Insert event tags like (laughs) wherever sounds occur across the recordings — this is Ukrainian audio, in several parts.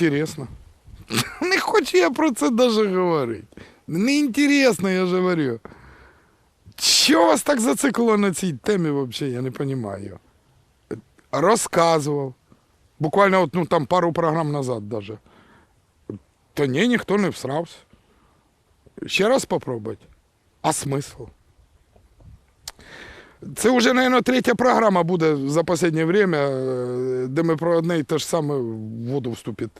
Неінтересно. (laughs) Не хочу я про це навіть говорити. Неінтересно, я ж говорю. Що вас так зациклило на цій темі взагалі, я не розумію. Розказував. Буквально от, ну, там пару програм назад даже. Та ні, ніхто не всрався. Ще раз попробувати. А смисл? Це вже, мабуть, третя програма буде за останнє время, де ми про одне і те ж саме в воду вступить.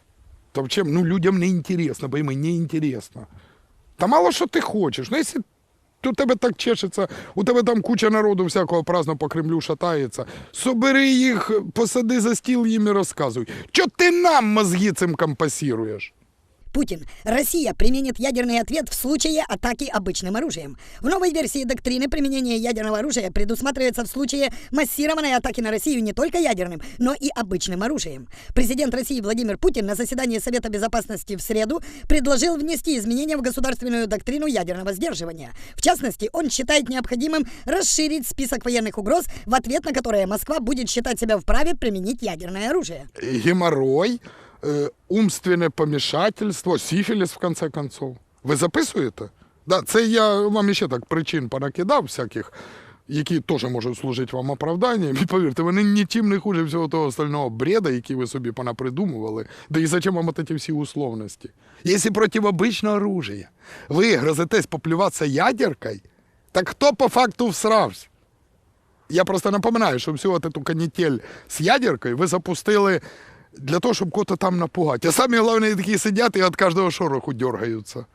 В чим? Ну, людям не інтересно, пойми, не інтересно. Та мало що ти хочеш. Ну, якщо у тебе так чешеться, у тебе там куча народу всякого праздно по Кремлю шатається. Собери їх, посади за стіл їм і розказуй. Чо ти нам мозги цим компасіруєш? Путин. Россия применит ядерный ответ в случае атаки обычным оружием. В новой версии доктрины применение ядерного оружия предусматривается в случае массированной атаки на Россию не только ядерным, но и обычным оружием. Президент России Владимир Путин на заседании Совета Безопасности в среду предложил внести изменения в государственную доктрину ядерного сдерживания. В частности, он считает необходимым расширить список военных угроз, в ответ на которые Москва будет считать себя вправе применить ядерное оружие. Геморрой, е, умственне помішательство, сифіліс, в конце концов. Ви записуєте? Да, це я вам ще так причин понакидав всяких, які теж можуть служити вам оправданням. І повірте, вони нічим не хуже всього того остального бреда, який ви собі понапридумували. Да і зачем вам ці всі условності? Якщо проти обичного оружия ви грозитесь поплюватися ядеркою, так хто по факту всрався? Я просто напоминаю, що всю эту канітель з ядеркою ви запустили для того, щоб кого-то там напугати. А самі головне такі сидять і від кожного шороху дергаються.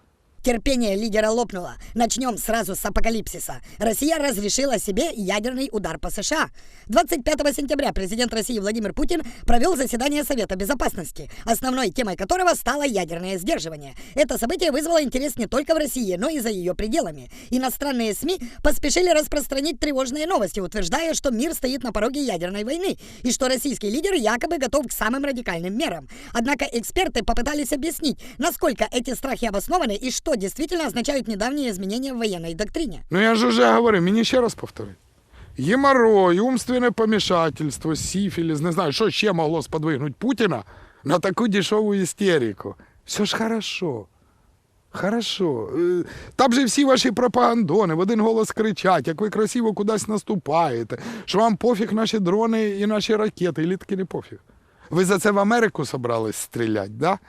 Терпение лидера лопнуло. Начнем сразу с апокалипсиса. Россия разрешила себе ядерный удар по США. 25 сентября президент России Владимир Путин провел заседание Совета Безопасности, основной темой которого стало ядерное сдерживание. Это событие вызвало интерес не только в России, но и за ее пределами. Иностранные СМИ поспешили распространить тревожные новости, утверждая, что мир стоит на пороге ядерной войны и что российский лидер якобы готов к самым радикальным мерам. Однако эксперты попытались объяснить, насколько эти страхи обоснованы и что действительно означают недавние изменения в военной доктрине. Ну я ж уже говорив, мені ще раз повтори. Геморрой, умственне помішательство, сифіліс, не знаю, що ще могло сподвигнути Путіна на таку дешеву істерику. Все ж хорошо. Хорошо. Е, Там же всі ваші пропагандони в один голос кричать, як ви красиво кудись наступаєте, що вам пофіг наші дрони і наші ракети, і літки не пофіг. Ви за це в Америку собрались стріляти, да?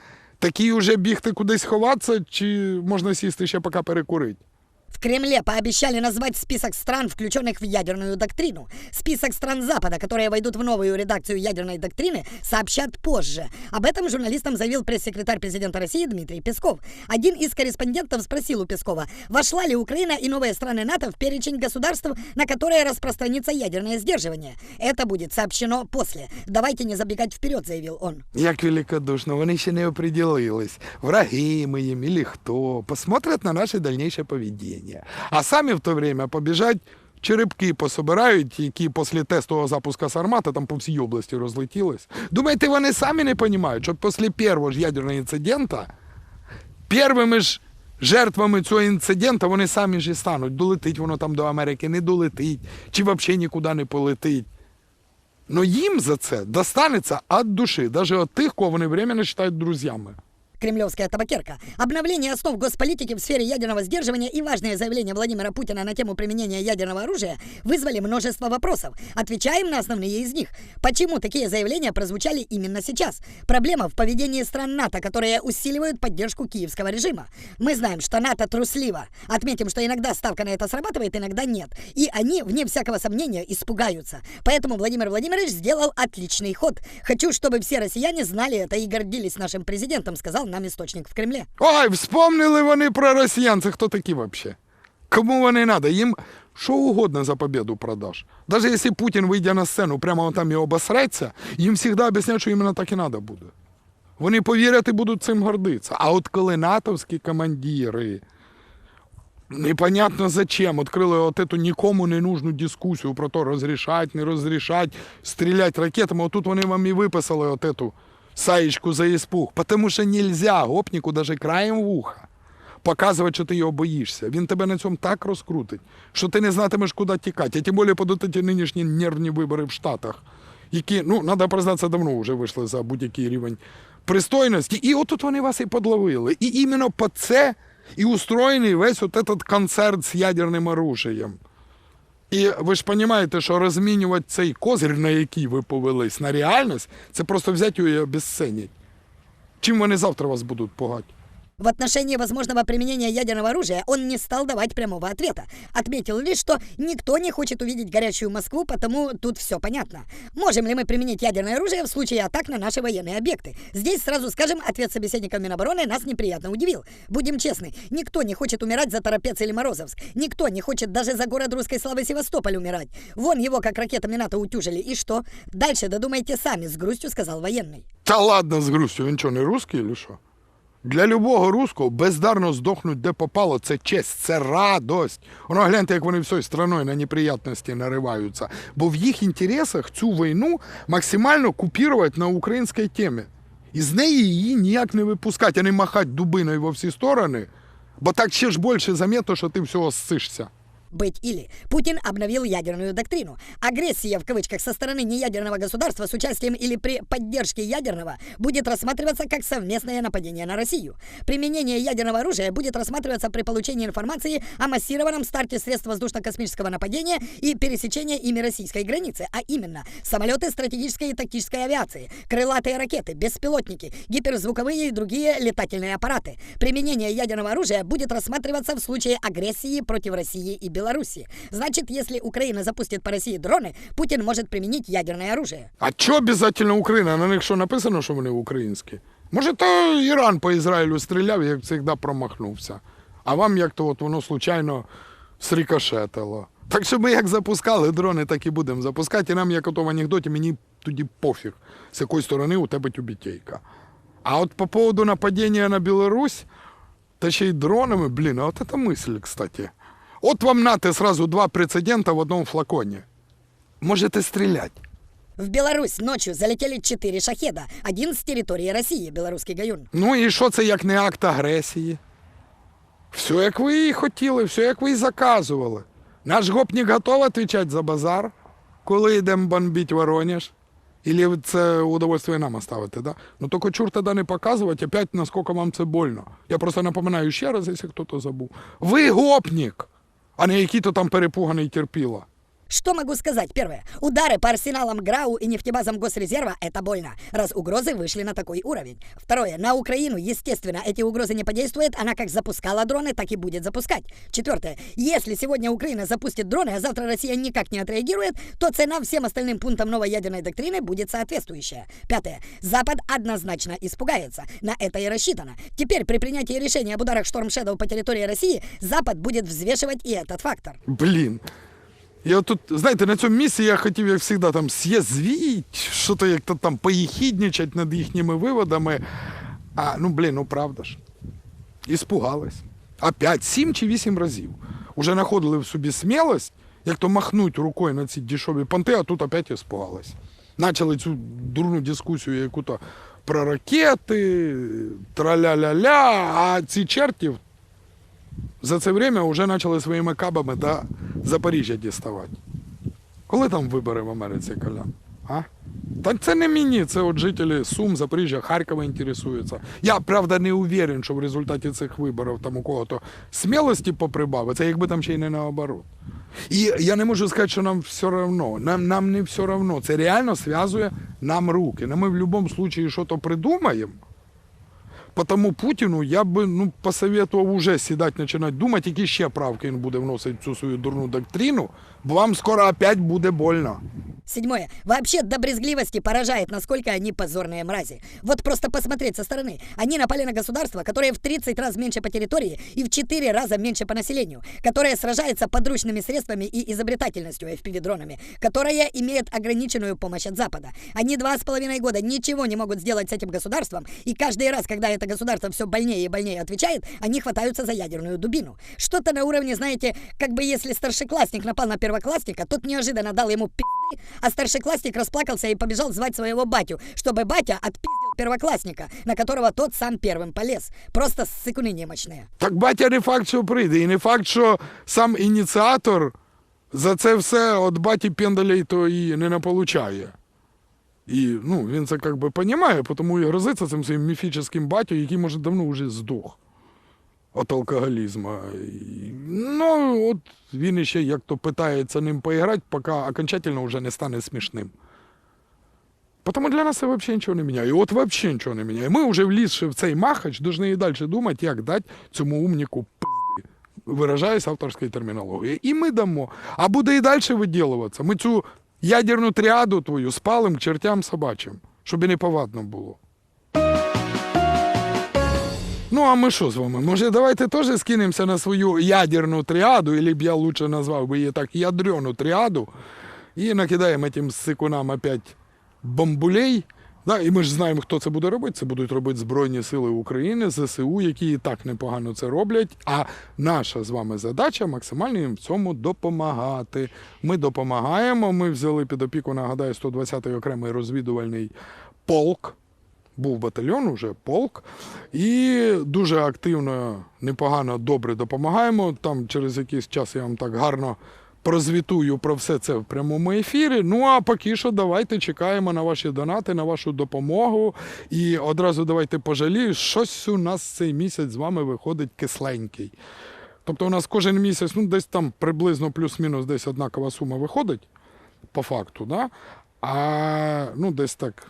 Такі уже бігти кудись ховатися, чи можна сісти ще поки перекурити? В Кремле пообещали назвать список стран, включенных в ядерную доктрину. Список стран Запада, которые войдут в новую редакцию ядерной доктрины, сообщат позже. Об этом журналистам заявил пресс-секретарь президента России Дмитрий Песков. Один из корреспондентов спросил у Пескова, вошла ли Украина и новые страны НАТО в перечень государств, на которые распространится ядерное сдерживание. Это будет сообщено после. Давайте не забегать вперед, заявил он. Як великодушно, вони ще не определились, враги ми їм или хто. Посмотрят на наше дальнейшее поведение. А самі в то время побіжать, черепки пособирають, які після тестового запуску Сармата там по всій області розлетілись. Думаєте, вони самі не розуміють, що після першого ж ядерного інцидента першими ж жертвами цього інциденту вони самі ж і стануть. Долетить воно там до Америки, не долетить, чи взагалі нікуди не полетить. Но їм за це достанеться від душі, навіть від тих, кого вони временно вважають друзями. Кремлевская табакерка. Обновление основ госполитики в сфере ядерного сдерживания и важные заявления Владимира Путина на тему применения ядерного оружия вызвали множество вопросов. Отвечаем на основные из них. Почему такие заявления прозвучали именно сейчас? Проблема в поведении стран НАТО, которые усиливают поддержку киевского режима. Мы знаем, что НАТО трусливо. Отметим, что иногда ставка на это срабатывает, иногда нет. И они, вне всякого сомнения, испугаются. Поэтому Владимир Владимирович сделал отличный ход. Хочу, чтобы все россияне знали это и гордились нашим президентом, сказал нам источник в Кремле. Ой, вспомнили вони про росіян. Це хто такі взагалі? Кому вони треба? Їм що угодно за победу продаж. Даже якщо Путін вийде на сцену, прямо там і обосреться, їм завжди об'яснять, що іменно так і треба буде. Вони повірять і будуть цим гордитися. А от коли натовські командири непонятно зачем відкрили от эту нікому не нужну дискусію про то, розрішать, не розрішать, стрілять ракетами, отут вони вам і виписали от эту саєчку за іспух. Тому що нельзя гопніку даже краєм вуха показувати, що ти його боїшся. Він тебе на цьому так розкрутить, що ти не знатимеш, куди тікати. А тим більше подуть ті нинішні нервні вибори в Штатах, які, ну, треба признатися, давно вже вийшли за будь-який рівень пристойності. І отут вони вас і подловили. І іменно по це і устроєний весь от этот концерт з ядерним оружием. І ви ж розумієте, що розмінювати цей козир, на який ви повелись, на реальність, це просто взяти його і обезценити. Чим вони завтра вас будуть пугати? В отношении возможного применения ядерного оружия он не стал давать прямого ответа. Отметил лишь, что никто не хочет увидеть горячую Москву, потому тут все понятно. Можем ли мы применить ядерное оружие в случае атак на наши военные объекты? Здесь сразу скажем, ответ собеседника Минобороны нас неприятно удивил. Будем честны, никто не хочет умирать за Торопец или Морозовск. Никто не хочет даже за город русской славы Севастополь умирать. Вон его как ракетами НАТО утюжили. И что? Дальше додумайте сами, с грустью сказал военный. Та ладно з грустю, він що, не русський, чи що? Для любого русского бездарно здохнуть де попало, це честь, це радость. Воно гляньте, як вони всією страною на неприятності нариваються. Бо в їх інтересах цю війну максимально купірувати на українській темі. І з неї її ніяк не випускати, а не махати дубиною во всі сторони. Бо так ще ж більше заметно, що ти всього ссишся. Быть или. Путин обновил ядерную доктрину. Агрессия в кавычках со стороны неядерного государства с участием или при поддержке ядерного будет рассматриваться как совместное нападение на Россию. Применение ядерного оружия будет рассматриваться при получении информации о массированном старте средств воздушно-космического нападения и пересечении ими российской границы, а именно самолеты стратегической и тактической авиации, крылатые ракеты, беспилотники, гиперзвуковые и другие летательные аппараты. Применение ядерного оружия будет рассматриваться в случае агрессии против России и Беларуси. Значит, если Украина запустит по России дроны, Путин может применить ядерное оружие. А чого обов'язково Україна? На них що написано, що вони українські? Може, то по Ізраїлю стріляв, як завжди промахнувся. А вам як то от воно случайно срікошетило. Так що ми як запускали дрони, так і будемо запускати. І нам, як ото в анекдоті, мені тоді пофіг, з якої сторони у тебе тюбітейка. А от по поводу нападіння на Білорусь, та ще й дронами, блін, а от це мисль, кстати. От вам нате сразу два прецедента в одному флаконі. Можете стріляти. В Беларусь ночью залетели четыре шахеда. Один с территории России, белорусский гаюн. Ну і що це як не акт агресії? Все, як ви і хотіли, все, як ви і заказували. Наш гопник готовий відповідати за базар, коли йдемо бомбити Воронеж. Или це удовольствие нам оставити, да? Ну тільки чур тоді не показувати, опять наскільки вам це больно. Я просто напоминаю ще раз, якщо хтось забув. Ви гопник, а не який-то там перепуганий терпіла. Что могу сказать? Первое. Удары по арсеналам ГРАУ и нефтебазам Госрезерва – это больно, раз угрозы вышли на такой уровень. Второе. На Украину, естественно, эти угрозы не подействуют. Она как запускала дроны, так и будет запускать. Четвертое. Если сегодня Украина запустит дроны, а завтра Россия никак не отреагирует, то цена всем остальным пунктам новой ядерной доктрины будет соответствующая. Пятое. Запад однозначно испугается. На это и рассчитано. Теперь при принятии решения об ударах Шторм Shadow по территории России Запад будет взвешивать и этот фактор. Блін. Я тут, знаєте, на цьому місці я хотів, як завжди, там з'язвіть, що то як-то там поїхідничать над їхніми виводами. А ну блін, ну правда ж. Іспугались. Опять сім чи вісім разів. Уже знаходили в собі смілость, як то махнуть рукою на ці дешеві понти, а тут опять іспугались. Начали цю дурну дискусію яку-то про ракети, траля-ля-ля, а ці чертів за це время вже почали своїми кабами до Запоріжжя діставати. Коли там вибори в Америці, Колян? А? Та це не мені, це от жителі Сум, Запоріжжя, Харкова інтересуються. Я, правда, не уверен, що в результаті цих виборів там у кого-то смілості поприбавиться, якби там ще й не наоборот. І я не можу сказати, що нам все одно. Нам, нам не все одно. Це реально зв'язує нам руки. Ми в будь-якому випадку щось придумаємо. Потому Путіну я би ну, посоветував уже сідати, починати думати, які ще правки він буде вносити в цю свою дурну доктрину, бо вам скоро опять буде больно. Седьмое. Вообще до брезгливости поражает, насколько они позорные мрази. Вот просто посмотреть со стороны. Они напали на государство, которое в 30 раз меньше по территории и в 4 раза меньше по населению, которое сражается подручными средствами и изобретательностью FPV-дронами, которое имеет ограниченную помощь от Запада. Они два с половиной года ничего не могут сделать с этим государством, и каждый раз, когда это государство все больнее и больнее отвечает, они хватаются за ядерную дубину. Что-то на уровне, знаете, как бы если старшеклассник напал на первоклассника, тот неожиданно дал ему пизды, а старшеклассник расплакался и побежал звать своего батю, чтобы батя отпиздил первоклассника, на которого тот сам первым полез. Просто сыкуны немощные. Так батя не факт, що прийде, і не факт, що сам ініціатор за це все від баті пендалей то і не наполучає. І ну, він це як би розуміє, тому і грозиться цим своїм міфічним батю, який може давно вже здох від алкоголізму. Ну, от він іще як то питається ним поіграти, поки окончательно вже не стане смішним. Потому для нас це взагалі нічого не міняє. І от взагалі нічого не міняє. Ми вже влізши в цей махач, повинні і далі думати, як дати цьому умніку пизди. Виражаюсь авторською термінологією. І ми дамо. А буде і далі виділуватися. Ми цю ядерну тріаду твою спалим к чертям собачим, щоб і не повадно було. Ну, а ми що з вами? Може, давайте теж скинемося на свою ядерну тріаду, або б я лучше назвав би її так ядрену тріаду, і накидаємо цим сикунам опять бомбулей. Да, і ми ж знаємо, хто це буде робити. Це будуть робити Збройні Сили України, ЗСУ, які і так непогано це роблять. А наша з вами задача максимально їм в цьому допомагати. Ми допомагаємо. Ми взяли під опіку, нагадаю, 120-й окремий розвідувальний полк. Був батальйон, уже полк, і дуже активно, непогано, добре допомагаємо. Там через якийсь час я вам так гарно прозвітую про все це в прямому ефірі. Ну а поки що давайте чекаємо на ваші донати, на вашу допомогу. І одразу давайте пожалію, щось у нас цей місяць з вами виходить кисленький. Тобто у нас кожен місяць, ну десь там приблизно плюс-мінус десь однакова сума виходить, по факту, да? а ну десь так.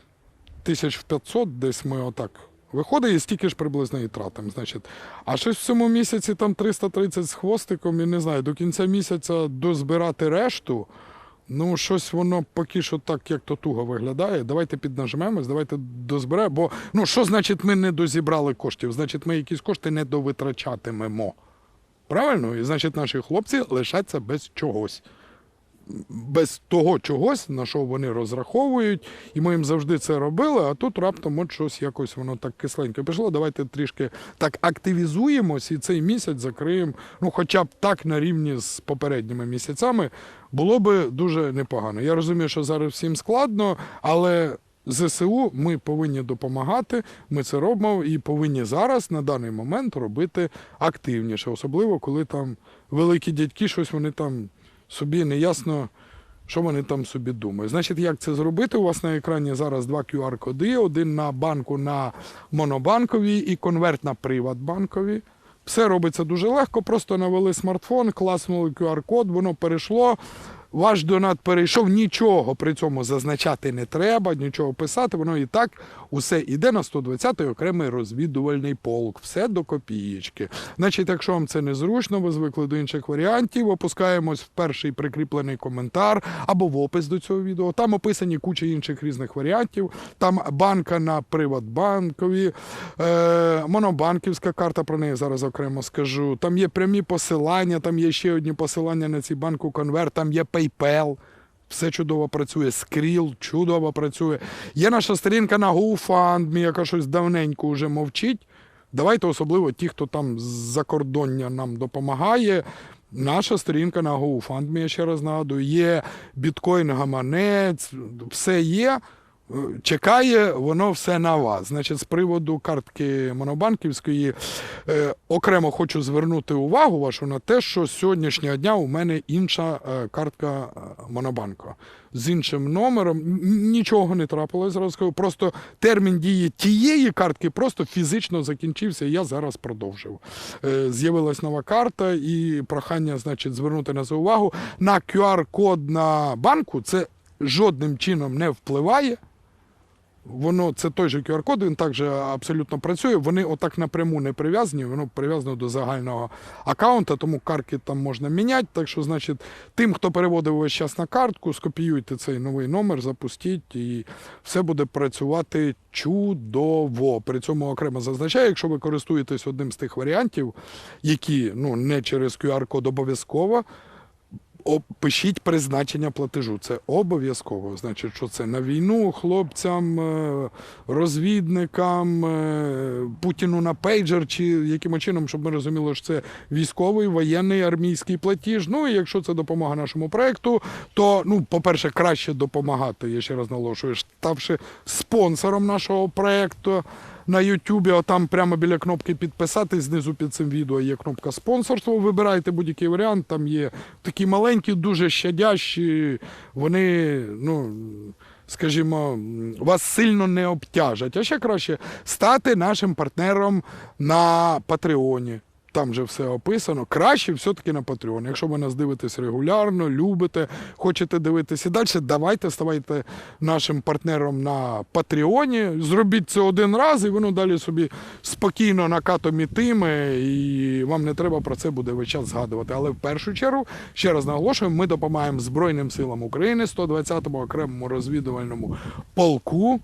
1500 десь ми отак виходить і стільки ж приблизно і тратимо. Значить. А щось в цьому місяці там 330 з хвостиком, і не знаю, до кінця місяця дозбирати решту. Ну, щось воно поки що так, як то туго виглядає. Давайте піднажмемось, давайте дозберемо. Бо ну що значить ми не дозібрали коштів? Значить, ми якісь кошти не довитрачатимемо. Правильно? І значить, наші хлопці лишаться без чогось без того чогось, на що вони розраховують, і ми їм завжди це робили, а тут раптом от щось якось воно так кисленько пішло. Давайте трішки так активізуємось і цей місяць закриємо, ну хоча б так на рівні з попередніми місяцями, було би дуже непогано. Я розумію, що зараз всім складно, але. ЗСУ ми повинні допомагати, ми це робимо і повинні зараз на даний момент робити активніше, особливо коли там великі дядьки, щось вони там собі не ясно, що вони там собі думають. Значить, як це зробити? У вас на екрані зараз два QR-коди: один на банку на монобанковій і конверт на приватбанковій. Все робиться дуже легко, просто навели смартфон, класнули QR-код, воно перейшло. Ваш донат перейшов, нічого при цьому зазначати не треба, нічого писати, воно і так усе йде на 120-й окремий розвідувальний полк. Все до копієчки. Значить, якщо вам це незручно, ви звикли до інших варіантів, опускаємось в перший прикріплений коментар або в опис до цього відео. Там описані куча інших різних варіантів. Там банка на Приватбанкові, е, монобанківська карта, про неї зараз окремо скажу. Там є прямі посилання, там є ще одні посилання на ці банку конверт, там є PayPal. Все чудово працює, Skrill чудово працює. Є наша сторінка на GoFundMe, яка щось давненько вже мовчить. Давайте особливо ті, хто там з-за кордоння нам допомагає. Наша сторінка на GoFundMe, я ще раз нагадую, є біткоін-гаманець, все є. Чекає воно все на вас. Значить, з приводу картки монобанківської е, окремо хочу звернути увагу вашу на те, що з сьогоднішнього дня у мене інша е, картка е, монобанку з іншим номером. Нічого не трапилось, скажу. Просто термін дії тієї картки просто фізично закінчився, і я зараз продовжив. З'явилась нова карта, і прохання, значить, звернути на це увагу. На QR-код на банку це жодним чином не впливає. Воно це той же QR-код, він також абсолютно працює. Вони отак напряму не прив'язані, воно прив'язано до загального аккаунта, тому картки там можна міняти. Так що, значить, тим, хто переводив весь час на картку, скопіюйте цей новий номер, запустіть, і все буде працювати чудово. При цьому окремо зазначаю, якщо ви користуєтесь одним з тих варіантів, які ну не через QR-код обов'язково. Пишіть призначення платежу. Це обов'язково. Значить, що це на війну хлопцям, е, розвідникам, е, Путіну на пейджер, чи яким чином, щоб ми розуміли, що це військовий, воєнний, армійський платіж. Ну і якщо це допомога нашому проекту, то ну, по-перше, краще допомагати. Я ще раз наголошую, ставши спонсором нашого проекту. На Ютубі, отам прямо біля кнопки підписатись, знизу під цим відео є кнопка спонсорство. Вибирайте будь-який варіант. Там є такі маленькі, дуже щадящі. Вони, ну. Скажімо, вас сильно не обтяжать. А ще краще стати нашим партнером на Патреоні. Там же все описано. Краще все-таки на Патреоні. Якщо ви нас дивитесь регулярно, любите, хочете дивитися далі, давайте ставайте нашим партнером на Патреоні. Зробіть це один раз, і воно далі собі спокійно накатом ітиме, і вам не треба про це буде весь час згадувати. Але в першу чергу, ще раз наголошую, ми допомагаємо Збройним силам України, 120-му окремому розвідувальному полку.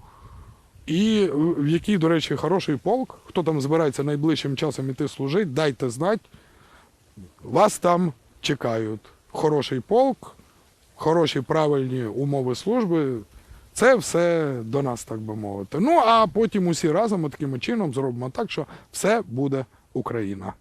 І в який, до речі, хороший полк, хто там збирається найближчим часом іти служити, дайте знати. Вас там чекають. Хороший полк, хороші правильні умови служби. Це все до нас, так би мовити. Ну а потім усі разом таким чином зробимо так, що все буде Україна.